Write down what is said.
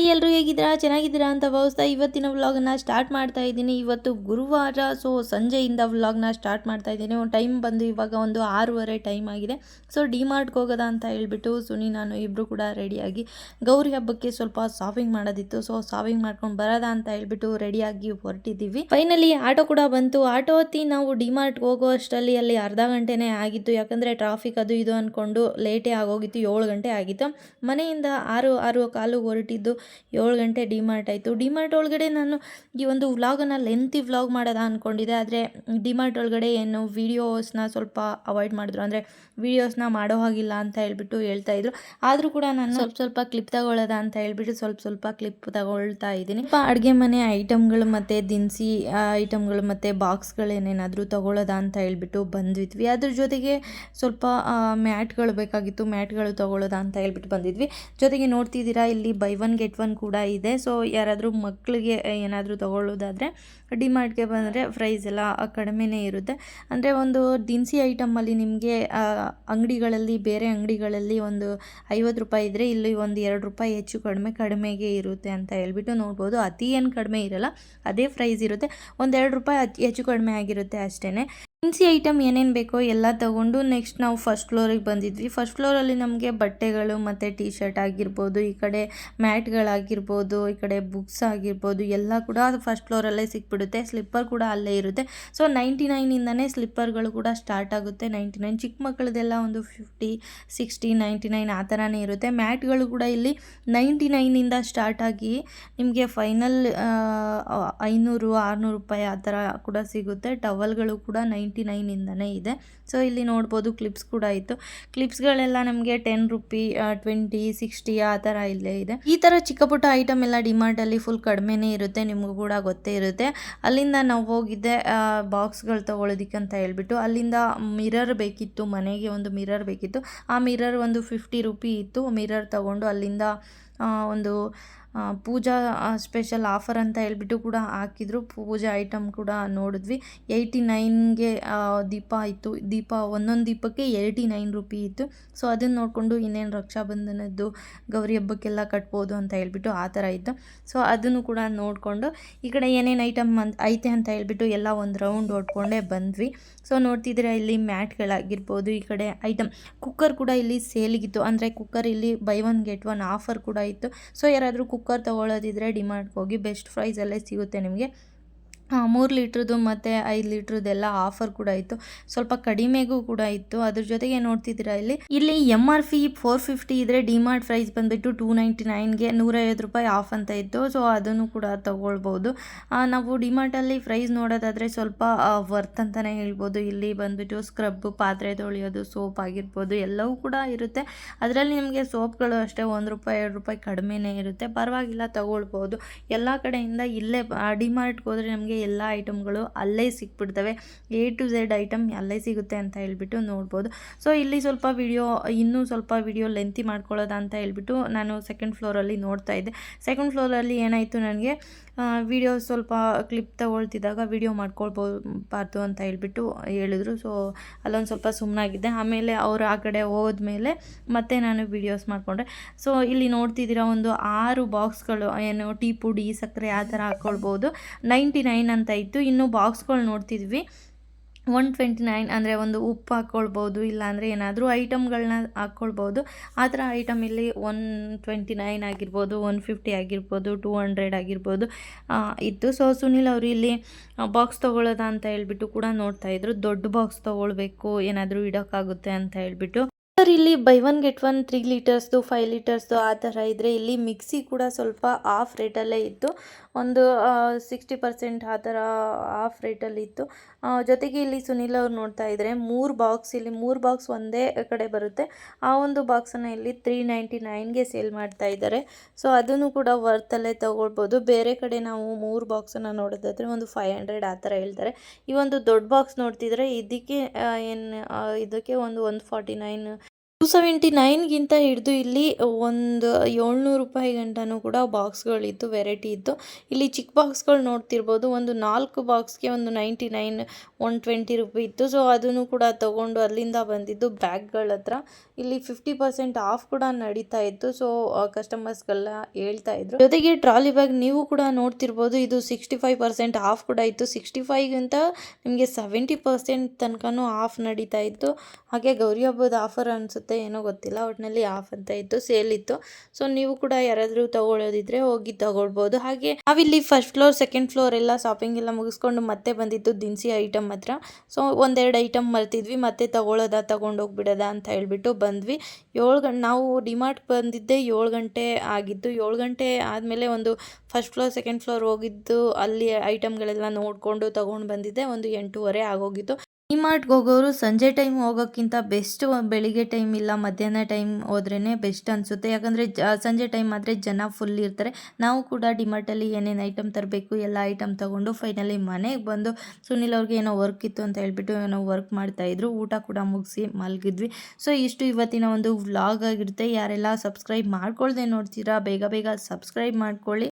Hi ಎಲ್ಲರೂ ಹೇಗಿದ್ದೀರಾ? ಚೆನ್ನಾಗಿದ್ದೀರಾ ಅಂತ ಭಾವಿಸ್ತಾ ಇವತ್ತಿನ ವ್ಲಾಗನ್ನ ಸ್ಟಾರ್ಟ್ ಮಾಡ್ತಾ ಇದ್ದೀನಿ. ಇವತ್ತು ಗುರುವಾರ ಸೊ ಸಂಜೆಯಿಂದ ವ್ಲಾಗ್ನ ಸ್ಟಾರ್ಟ್ ಮಾಡ್ತಾ ಇದ್ದೀನಿ. ಟೈಮ್ ಬಂದು ಇವಾಗ ಒಂದು ಆರೂವರೆ ಟೈಮ್ ಆಗಿದೆ. ಸೊ ಡಿಮಾರ್ಟ್ಗೆ ಹೋಗೋದ ಅಂತ ಹೇಳ್ಬಿಟ್ಟು ಸುನಿ, ನಾನು ಇಬ್ಬರು ಕೂಡ ರೆಡಿಯಾಗಿ ಗೌರಿ ಹಬ್ಬಕ್ಕೆ ಸ್ವಲ್ಪ ಶಾಪಿಂಗ್ ಮಾಡೋದಿತ್ತು. ಸೊ ಶಾಪಿಂಗ್ ಮಾಡ್ಕೊಂಡು ಬರೋದ ಅಂತ ಹೇಳ್ಬಿಟ್ಟು ರೆಡಿಯಾಗಿ ಹೊರಟಿದ್ದೀವಿ. ಫೈನಲಿ ಆಟೋ ಕೂಡ ಬಂತು. ಆಟೋ ಹತ್ತಿ ನಾವು ಡಿಮಾರ್ಟ್ಗೆ ಹೋಗೋ ಅಷ್ಟರಲ್ಲಿ ಅಲ್ಲಿ ಅರ್ಧ ಗಂಟೆನೇ ಆಗಿತ್ತು. ಯಾಕಂದರೆ ಟ್ರಾಫಿಕ್ ಅದು ಇದು ಅಂದ್ಕೊಂಡು ಲೇಟೇ ಆಗೋಗಿತ್ತು, ಏಳು ಗಂಟೆ ಆಗಿತ್ತು. ಮನೆಯಿಂದ ಆರು ಆರು ಕಾಲು ಹೊರಟಿದ್ದು. ಏಳು ಗಂಟೆ ಡಿಮಾರ್ಟ್ ಆಯಿತು. ಡಿಮಾರ್ಟ್ ಒಳಗಡೆ ನಾನು ಈ ಒಂದು ವ್ಲಾಗನ್ನು ಲೆಂತಿ ವ್ಲಾಗ್ ಮಾಡೋದಾ ಅಂದ್ಕೊಂಡಿದ್ದೆ ಆದರೆ ಡಿಮಾರ್ಟ್ ಒಳಗಡೆ ಏನು ವೀಡಿಯೋಸ್ನ ಸ್ವಲ್ಪ ಅವಾಯ್ಡ್ ಮಾಡಿದ್ರು. ಅಂದರೆ ವೀಡಿಯೋಸ್ನ ಮಾಡೋ ಹಾಗಿಲ್ಲ ಅಂತ ಹೇಳ್ಬಿಟ್ಟು ಹೇಳ್ತಾ ಇದ್ರು. ಆದರೂ ಕೂಡ ನಾನು ಸ್ವಲ್ಪ ಸ್ವಲ್ಪ ಕ್ಲಿಪ್ ತಗೊಳ್ಳೋದ ಅಂತ ಹೇಳ್ಬಿಟ್ಟು ಸ್ವಲ್ಪ ಸ್ವಲ್ಪ ಕ್ಲಿಪ್ ತಗೊಳ್ತಾ ಇದ್ದೀನಿ. ಸ್ವಲ್ಪ ಅಡುಗೆ ಮನೆ ಐಟಮ್ಗಳು ಮತ್ತು ದಿನಸಿ ಐಟಮ್ಗಳು ಮತ್ತು ಬಾಕ್ಸ್ಗಳೇನೇನಾದರೂ ತಗೊಳ್ಳೋದಾ ಅಂತ ಹೇಳ್ಬಿಟ್ಟು ಬಂದಿದ್ವಿ. ಅದ್ರ ಜೊತೆಗೆ ಸ್ವಲ್ಪ ಮ್ಯಾಟ್ಗಳು ಬೇಕಾಗಿತ್ತು. ಮ್ಯಾಟ್ಗಳು ತಗೊಳ್ಳೋದಾ ಅಂತ ಹೇಳ್ಬಿಟ್ಟು ಬಂದಿದ್ವಿ. ಜೊತೆಗೆ ನೋಡ್ತಿದ್ದೀರಾ ಇಲ್ಲಿ ಬೈ ಒನ್ ಗೆಟ್ ಒನ್ ಕೂಡ ಇದೆ. ಸೊ ಯಾರಾದರೂ ಮಕ್ಕಳಿಗೆ ಏನಾದರೂ ತಗೊಳ್ಳೋದಾದರೆ ಡಿಮಾರ್ಟ್ಗೆ ಬಂದರೆ ಪ್ರೈಸ್ ಎಲ್ಲ ಕಡಿಮೆನೇ ಇರುತ್ತೆ. ಅಂದರೆ ಒಂದು ದಿನಸಿ ಐಟಮಲ್ಲಿ ನಿಮಗೆ ಅಂಗಡಿಗಳಲ್ಲಿ, ಬೇರೆ ಅಂಗಡಿಗಳಲ್ಲಿ ಒಂದು ಐವತ್ತು ರೂಪಾಯಿ ಇದ್ದರೆ ಇಲ್ಲಿ ಒಂದು ಎರಡು ರೂಪಾಯಿ ಹೆಚ್ಚು ಕಡಿಮೆ, ಕಡಿಮೆಗೆ ಇರುತ್ತೆ ಅಂತ ಹೇಳ್ಬಿಟ್ಟು ನೋಡ್ಬೋದು. ಅತಿ ಏನು ಕಡಿಮೆ ಇರಲ್ಲ, ಅದೇ ಪ್ರೈಸ್ ಇರುತ್ತೆ. ಒಂದೆರಡು ರೂಪಾಯಿ ಹೆಚ್ಚು ಕಡಿಮೆ ಆಗಿರುತ್ತೆ ಅಷ್ಟೇ ದಿನಸಿ ಐಟಮ್ ಏನೇನು ಬೇಕೋ ಎಲ್ಲ ತಗೊಂಡು ನೆಕ್ಸ್ಟ್ ನಾವು ಫಸ್ಟ್ ಫ್ಲೋರಿಗೆ ಬಂದಿದ್ವಿ. ಫಸ್ಟ್ ಫ್ಲೋರಲ್ಲಿ ನಮಗೆ ಬಟ್ಟೆಗಳು ಮತ್ತು ಟಿ ಶರ್ಟ್ ಆಗಿರ್ಬೋದು, ಈ ಕಡೆ ಮ್ಯಾಟ್ಗಳಾಗಿರ್ಬೋದು ಈ ಕಡೆ ಬುಕ್ಸ್ ಆಗಿರ್ಬೋದು, ಎಲ್ಲ ಕೂಡ ಫಸ್ಟ್ ಫ್ಲೋರಲ್ಲೇ ಸಿಕ್ಬಿಡುತ್ತೆ. ಸ್ಲಿಪ್ಪರ್ ಕೂಡ ಅಲ್ಲೇ ಇರುತ್ತೆ. ಸೊ ನೈಂಟಿ ನೈನಿಂದನೇ ಸ್ಲಿಪ್ಪರ್ಗಳು ಕೂಡ ಸ್ಟಾರ್ಟ್ ಆಗುತ್ತೆ. ನೈಂಟಿ ನೈನ್ ಚಿಕ್ಕ ಮಕ್ಕಳದೆಲ್ಲ ಒಂದು ಫಿಫ್ಟಿ ಸಿಕ್ಸ್ಟಿ ನೈಂಟಿ ನೈನ್ ಆ ಥರನೇ ಇರುತ್ತೆ. ಮ್ಯಾಟ್ಗಳು ಕೂಡ ಇಲ್ಲಿ ನೈಂಟಿ ನೈನಿಂದ ಸ್ಟಾರ್ಟ್ ಆಗಿ ನಿಮಗೆ ಫೈನಲ್ ಐನೂರು, ಆರುನೂರು ರೂಪಾಯಿ ಆ ಥರ ಕೂಡ ಸಿಗುತ್ತೆ. ಟವಲ್ಗಳು ಕೂಡ ನೈನ್ ನೈಂಟಿ ನೈನಿಂದನೇ ಇದೆ. ಸೊ ಇಲ್ಲಿ ನೋಡ್ಬೋದು ಕ್ಲಿಪ್ಸ್ ಕೂಡ ಇತ್ತು. ಕ್ಲಿಪ್ಸ್ಗಳೆಲ್ಲ ನಮಗೆ ಟೆನ್ ರುಪಿ ಟ್ವೆಂಟಿ ಸಿಕ್ಸ್ಟಿ ಆ ಥರ ಇಲ್ಲೇ ಇದೆ. ಈ ಥರ ಚಿಕ್ಕ ಪುಟ್ಟ ಐಟಮ್ ಎಲ್ಲ ಡಿಮಾರ್ಟಲ್ಲಿ ಫುಲ್ ಕಡಿಮೆನೇ ಇರುತ್ತೆ, ನಿಮಗೂ ಕೂಡ ಗೊತ್ತೇ ಇರುತ್ತೆ. ಅಲ್ಲಿಂದ ನಾವು ಹೋಗಿದ್ದೆ ಬಾಕ್ಸ್ಗಳು ತೊಗೊಳೋದಿಕ್ಕೆ ಅಂತ ಹೇಳ್ಬಿಟ್ಟು. ಅಲ್ಲಿಂದ ಮಿರರ್ ಬೇಕಿತ್ತು, ಮನೆಗೆ ಒಂದು ಮಿರರ್ ಬೇಕಿತ್ತು. ಆ ಮಿರರ್ ಒಂದು ಫಿಫ್ಟಿ ರುಪಿ ಇತ್ತು. ಮಿರರ್ ತೊಗೊಂಡು ಅಲ್ಲಿಂದ ಒಂದು ಪೂಜಾ ಸ್ಪೆಷಲ್ ಆಫರ್ ಅಂತ ಹೇಳ್ಬಿಟ್ಟು ಕೂಡ ಹಾಕಿದ್ರು. ಪೂಜಾ ಐಟಮ್ ಕೂಡ ನೋಡಿದ್ವಿ. ಏಯ್ಟಿ ನೈನ್ಗೆ ದೀಪ ಇತ್ತು. ದೀಪ, ಒಂದೊಂದು ದೀಪಕ್ಕೆ ಏಯ್ಟಿ ನೈನ್ ರುಪಿ ಇತ್ತು. ಸೊ ಅದನ್ನು ನೋಡಿಕೊಂಡು ಇನ್ನೇನು ರಕ್ಷಾಬಂಧನದ್ದು, ಗೌರಿ ಹಬ್ಬಕ್ಕೆಲ್ಲ ಕಟ್ಬೋದು ಅಂತ ಹೇಳ್ಬಿಟ್ಟು ಆ ಥರ ಇತ್ತು. ಸೊ ಅದನ್ನು ಕೂಡ ನೋಡಿಕೊಂಡು ಈ ಕಡೆ ಏನೇನು ಐಟಮ್ ಐತೆ ಅಂತ ಹೇಳ್ಬಿಟ್ಟು ಎಲ್ಲ ಒಂದು ರೌಂಡ್ ಹೊಡ್ಕೊಂಡೇ ಬಂದ್ವಿ. ಸೊ ನೋಡ್ತಿದ್ರೆ ಇಲ್ಲಿ ಮ್ಯಾಟ್ಗಳಾಗಿರ್ಬೋದು ಈ ಕಡೆ ಐಟಮ್ ಕುಕ್ಕರ್ ಕೂಡ ಇಲ್ಲಿ ಸೇಲಿಗಿತ್ತು ಅಂದರೆ ಕುಕ್ಕರ್ ಇಲ್ಲಿ buy one get one offer ಕೂಡ ಇತ್ತು. ಸೊ ಯಾರಾದರೂ ಕುಕ್ಕರ್ ತೊಗೊಳ್ಳೋದಿದ್ರೆ ಡಿಮಾರ್ಟ್ಗೆ ಹೋಗಿ ಬೆಸ್ಟ್ ಪ್ರೈಸಲ್ಲೇ ಸಿಗುತ್ತೆ ನಿಮಗೆ. ಮೂರು ಲೀಟ್ರದ್ದು ಮತ್ತು ಐದು ಲೀಟ್ರದ್ದೆಲ್ಲ ಆಫರ್ ಕೂಡ ಇತ್ತು. ಸ್ವಲ್ಪ ಕಡಿಮೆಗೂ ಕೂಡ ಇತ್ತು. ಅದ್ರ ಜೊತೆಗೆ ನೋಡ್ತಿದ್ದೀರಾ ಇಲ್ಲಿ? ಇಲ್ಲಿ M R P four fifty ಇದ್ರೆ ಡಿಮಾರ್ಟ್ ಪ್ರೈಸ್ ಬಂದುಬಿಟ್ಟು ಟೂ ನೈಂಟಿ ನೈನ್ಗೆ ನೂರೈವತ್ತು ರೂಪಾಯಿ ಆಫ್ ಅಂತ ಇತ್ತು. ಸೊ ಅದನ್ನು ಕೂಡ ತೊಗೊಳ್ಬೋದು. ನಾವು ಡಿಮಾರ್ಟಲ್ಲಿ ಪ್ರೈಸ್ ನೋಡೋದಾದರೆ ಸ್ವಲ್ಪ ವರ್ತ್ ಅಂತಲೇ ಹೇಳ್ಬೋದು. ಇಲ್ಲಿ ಬಂದುಬಿಟ್ಟು ಸ್ಕ್ರಬ್ ಪಾತ್ರೆ ತೊಳೆಯೋದು ಸೋಪ್ ಆಗಿರ್ಬೋದು, ಎಲ್ಲವೂ ಕೂಡ ಇರುತ್ತೆ. ಅದರಲ್ಲಿ ನಿಮಗೆ ಸೋಪ್ಗಳು ಅಷ್ಟೇ ಒಂದು ರೂಪಾಯಿ, ಎರಡು ರೂಪಾಯಿ ಕಡಿಮೆನೇ ಇರುತ್ತೆ. ಪರವಾಗಿಲ್ಲ, ತಗೊಳ್ಬೋದು. ಎಲ್ಲ ಕಡೆಯಿಂದ ಇಲ್ಲೇ ಡಿಮಾರ್ಟ್ಗೆ ಹೋದರೆ ನಮಗೆ ಎಲ್ಲ ಐಟಮ್ಗಳು ಅಲ್ಲೇ ಸಿಕ್ಬಿಡ್ತವೆ. ಎ ಟು ಝೆಡ್ ಐಟಮ್ ಅಲ್ಲೇ ಸಿಗುತ್ತೆ ಅಂತ ಹೇಳ್ಬಿಟ್ಟು ನೋಡ್ಬೋದು. ಸೊ ಇಲ್ಲಿ ಸ್ವಲ್ಪ ವಿಡಿಯೋ ಇನ್ನೂ ಸ್ವಲ್ಪ ವಿಡಿಯೋ ಲೆಂತಿ ಮಾಡ್ಕೊಳ್ಳೋದ ಅಂತ ಹೇಳ್ಬಿಟ್ಟು ನಾನು ಸೆಕೆಂಡ್ ಫ್ಲೋರಲ್ಲಿ ನೋಡ್ತಾ ಇದ್ದೆ. ಸೆಕೆಂಡ್ ಫ್ಲೋರಲ್ಲಿ ಏನಾಯಿತು ನನಗೆ ವಿಡಿಯೋ ಸ್ವಲ್ಪ ಕ್ಲಿಪ್ ತಗೊಳ್ತಿದ್ದಾಗ ವಿಡಿಯೋ ಮಾಡ್ಕೊಳ್ಬೋಬಾರ್ದು ಅಂತ ಹೇಳ್ಬಿಟ್ಟು ಹೇಳಿದ್ರು. ಸೊ ಅಲ್ಲೊಂದು ಸ್ವಲ್ಪ ಸುಮ್ಮನಾಗಿದ್ದೆ ಆಮೇಲೆ ಅವರು ಆ ಕಡೆ ಹೋದ್ಮೇಲೆ ಮತ್ತೆ ನಾನು ವಿಡಿಯೋಸ್ ಮಾಡಿಕೊಂಡ್ರೆ ಸೊ ಇಲ್ಲಿ ನೋಡ್ತಿದ್ದೀರಾ ಒಂದು ಆರು ಬಾಕ್ಸ್ಗಳು ಏನು ಟೀ ಪುಡಿ, ಸಕ್ಕರೆ, ಆ ಥರ ಹಾಕ್ಕೊಳ್ಬೋದು ನೈಂಟಿ ನೈನ್ ಅಂತ ಇತ್ತು, ಇನ್ನು ಬಾಕ್ಸ್ಗಳು ನೋಡ್ತಿದ್ವಿ. ಒನ್ ಟ್ವೆಂಟಿ ನೈನ್ ಅಂದರೆ ಒಂದು ಉಪ್ಪು ಹಾಕ್ಕೊಳ್ಬೋದು ಇಲ್ಲಾಂದರೆ ಏನಾದರೂ ಐಟಮ್ಗಳನ್ನ ಹಾಕ್ಕೊಳ್ಬೋದು ಆ ಥರ ಐಟಮ್ ಇಲ್ಲಿ ಒನ್ ಟ್ವೆಂಟಿ ನೈನ್ ಆಗಿರ್ಬೋದು, ಒನ್ ಫಿಫ್ಟಿ ಆಗಿರ್ಬೋದು, ಟೂ ಹಂಡ್ರೆಡ್ ಆಗಿರ್ಬೋದು ಇತ್ತು. ಸೊ, ಸುನಿಲ್ ಅವರು ಇಲ್ಲಿ ಬಾಕ್ಸ್ ತೊಗೊಳ್ಳೋದ ಅಂತ ಹೇಳ್ಬಿಟ್ಟು ಕೂಡ ನೋಡ್ತಾಯಿದ್ರು ದೊಡ್ಡ ಬಾಕ್ಸ್ ತೊಗೊಳ್ಬೇಕು, ಏನಾದರೂ ಇಡೋಕ್ಕಾಗುತ್ತೆ ಅಂತ ಹೇಳ್ಬಿಟ್ಟು. ಸರ್, ಇಲ್ಲಿ buy one get one three ಲೀಟರ್ಸ್ದು five ಲೀಟರ್ಸ್ದು ಆ ಥರ ಇದ್ದರೆ ಇಲ್ಲಿ ಮಿಕ್ಸಿ ಕೂಡ ಸ್ವಲ್ಪ ಆಫ್ ರೇಟಲ್ಲೇ ಇತ್ತು. ಒಂದು ಸಿಕ್ಸ್ಟಿ ಪರ್ಸೆಂಟ್ ಆ ಥರ ಆಫ್ ರೇಟಲ್ಲಿ ಇತ್ತು. ಜೊತೆಗೆ ಇಲ್ಲಿ ಸುನಿಲ್ ಅವ್ರು ನೋಡ್ತಾ ಇದ್ದರೆ ಮೂರು ಬಾಕ್ಸ್ ಇಲ್ಲಿ ಮೂರು ಬಾಕ್ಸ್ ಒಂದೇ ಕಡೆ ಬರುತ್ತೆ. ಆ ಒಂದು ಬಾಕ್ಸನ್ನು ಇಲ್ಲಿ ತ್ರೀ ನೈಂಟಿ ನೈನ್ಗೆ ಸೇಲ್ ಮಾಡ್ತಾ ಇದ್ದಾರೆ. ಸೊ ಅದನ್ನು ಕೂಡ ವರ್ತಲ್ಲೇ ತೊಗೊಳ್ಬೋದು. ಬೇರೆ ಕಡೆ ನಾವು ಮೂರು ಬಾಕ್ಸನ್ನು ನೋಡೋದಾದರೆ ಒಂದು ಫೈವ್ ಹಂಡ್ರೆಡ್ ಆ ಥರ ಹೇಳ್ತಾರೆ. ಈ ಒಂದು ದೊಡ್ಡ ಬಾಕ್ಸ್ ನೋಡ್ತಿದ್ರೆ ಇದಕ್ಕೆ ಏನು ಇದಕ್ಕೆ ಒಂದು one forty nine to seventy ನೈನ್ಗಿಂತ ಹಿಡಿದು ಇಲ್ಲಿ ಒಂದು ಏಳ್ನೂರು ರೂಪಾಯಿ ಗಂಟನೂ ಕೂಡ ಬಾಕ್ಸ್ಗಳಿತ್ತು ವೆರೈಟಿ ಇತ್ತು ಇಲ್ಲಿ ಚಿಕ್ಕ ಬಾಕ್ಸ್ಗಳು ನೋಡ್ತಿರ್ಬೋದು. ಒಂದು ನಾಲ್ಕು ಬಾಕ್ಸ್ಗೆ ಒಂದು ninety nine, one twenty rupee ಇತ್ತು. ಸೊ ಅದನ್ನು ಕೂಡ ತೊಗೊಂಡು ಅಲ್ಲಿಂದ ಬಂದಿದ್ದು ಬ್ಯಾಗ್ಗಳ ಹತ್ರ. ಇಲ್ಲಿ ಫಿಫ್ಟಿ ಪರ್ಸೆಂಟ್ ಆಫ್ ಕೂಡ ನಡೀತಾ ಇತ್ತು. ಸೊ ಕಸ್ಟಮರ್ಸ್ಗೆಲ್ಲ ಹೇಳ್ತಾ ಇದ್ರು. ಜೊತೆಗೆ ಟ್ರಾಲಿ ಬ್ಯಾಗ್ ನೀವು ಕೂಡ ನೋಡ್ತಿರ್ಬೋದು. ಇದು ಸಿಕ್ಸ್ಟಿ ಫೈವ್ ಪರ್ಸೆಂಟ್ ಆಫ್ ಕೂಡ ಇತ್ತು. ಸಿಕ್ಸ್ಟಿ ಫೈವ್ಗಿಂತ ನಿಮಗೆ ಸೆವೆಂಟಿ ಪರ್ಸೆಂಟ್ ತನಕನೂ ಆಫ್ ನಡೀತಾ ಇತ್ತು. ಹಾಗೆ ಗೌರಿ ಹಬ್ಬದ ಆಫರ್ ಅನಿಸುತ್ತೆ. ಏನೋ ಗೊತ್ತಿಲ್ಲ. ಒಟ್ಟಿನಲ್ಲಿ ಆಫ್ ಅಂತ ಇತ್ತು ಸೇಲ್ ಇತ್ತು. ಸೊ ನೀವು ಕೂಡ ಯಾರಾದರೂ ತಗೊಳ್ಳೋದಿದ್ರೆ ಹೋಗಿ ತಗೊಳ್ಬೋದು. ಹಾಗೆ ನಾವಿಲ್ಲಿ ಫಸ್ಟ್ ಫ್ಲೋರ್ ಸೆಕೆಂಡ್ ಫ್ಲೋರ್ ಎಲ್ಲ ಶಾಪಿಂಗ್ ಎಲ್ಲ ಮುಗಿಸ್ಕೊಂಡು ಮತ್ತೆ ಬಂದಿದ್ದು ದಿನಸಿ ಐಟಮ್ ಹತ್ರ. ಸೊ ಒಂದೆರಡು ಐಟಮ್ ಮರ್ತಿದ್ವಿ, ಮತ್ತೆ ತಗೊಳ್ಳೋದ, ತಗೊಂಡೋಗ್ಬಿಡೋದ ಅಂತ ಹೇಳ್ಬಿಟ್ಟು ಬಂದ್ವಿ. ಏಳು ಗಂಟೆ ನಾವು ಡಿಮಾರ್ಟ್ ಬಂದಿದ್ದೆ ಏಳು ಗಂಟೆ ಆಗಿತ್ತು. ಏಳು ಗಂಟೆ ಆದಮೇಲೆ ಒಂದು ಫಸ್ಟ್ ಫ್ಲೋರ್ ಸೆಕೆಂಡ್ ಫ್ಲೋರ್ ಹೋಗಿದ್ದು ಅಲ್ಲಿ ಐಟಮ್ಗಳೆಲ್ಲ ನೋಡಿಕೊಂಡು ತಗೊಂಡು ಬಂದಿದ್ದೆ. ಒಂದು ಎಂಟೂವರೆ ಆಗೋಗಿತ್ತು. ಡಿಮಾರ್ಟ್ಗೆ ಹೋಗೋರು ಸಂಜೆ ಟೈಮ್ ಹೋಗೋಕ್ಕಿಂತ ಬೆಸ್ಟ್ ಬೆಳಿಗ್ಗೆ ಟೈಮ್ ಇಲ್ಲ, ಮಧ್ಯಾಹ್ನ ಟೈಮ್ ಹೋದ್ರೇ ಬೆಸ್ಟ್ ಅನಿಸುತ್ತೆ. ಯಾಕಂದರೆ ಜ, ಸಂಜೆ ಟೈಮ್ ಆದರೆ ಜನ ಫುಲ್ ಇರ್ತಾರೆ. ನಾವು ಕೂಡ ಡಿಮಾರ್ಟಲ್ಲಿ ಏನೇನು ಐಟಮ್ ತರಬೇಕು, ಎಲ್ಲ ಐಟಮ್ ತೊಗೊಂಡು ಫೈನಲಿ ಮನೆಗೆ ಬಂದು ಸುನಿಲ್ ಅವ್ರಿಗೆ ಏನೋ ವರ್ಕ್ ಇತ್ತು ಅಂತ ಹೇಳ್ಬಿಟ್ಟು ಏನೋ ವರ್ಕ್ ಮಾಡ್ತಾಯಿದ್ರು ಊಟ ಕೂಡ ಮುಗಿಸಿ ಮಲಗಿದ್ವಿ. ಸೊ ಇಷ್ಟು ಇವತ್ತಿನ ಒಂದು ವ್ಲಾಗ್ ಆಗಿರುತ್ತೆ. ಯಾರೆಲ್ಲ ಸಬ್ಸ್ಕ್ರೈಬ್ ಮಾಡ್ಕೊಳ್ದೆ ನೋಡ್ತೀರಾ, ಬೇಗ ಬೇಗ ಸಬ್ಸ್ಕ್ರೈಬ್ ಮಾಡ್ಕೊಳ್ಳಿ.